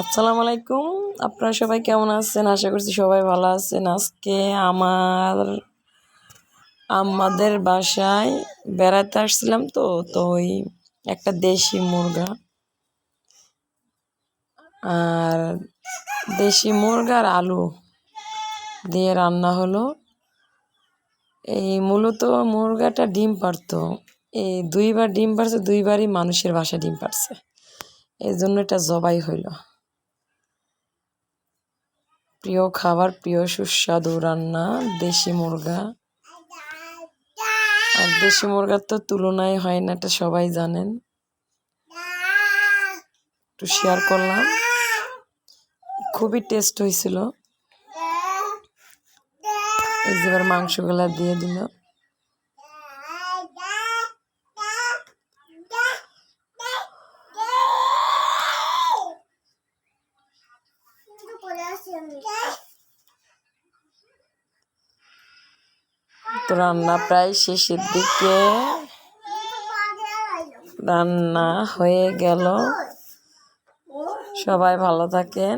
আসসালামু আলাইকুম। আপনারা সবাই কেমন আছেন? আশা করছি সবাই ভালো আছেন। আজকে আমার আমাদের বাসায় বেড়াতে আসছিলাম তো তো ওই একটা দেশি মুরগা। আর দেশি মুরগার আলু দিয়ে রান্না হলো। এই মূলত মুরগাটা ডিম পারতো। এই দুইবার ডিম পারছে, দুইবারই মানুষের বাসায় ডিম পারছে। এই জন্য এটা জবাই হইল। প্রিয় খাবার, প্রিয় সুস্বাদু রান্না, দেশি মুরগা। আর দেশি মুরগার তো তুলনায় হয় না, এটা সবাই জানেন। একটু শেয়ার করলাম। খুবই টেস্ট হয়েছিল। এই যে এবার মাংসগুলা দিয়ে দিল। তো রান্না প্রায় শেষের দিকে। রান্না হয়ে গেল। সবাই ভালো থাকেন।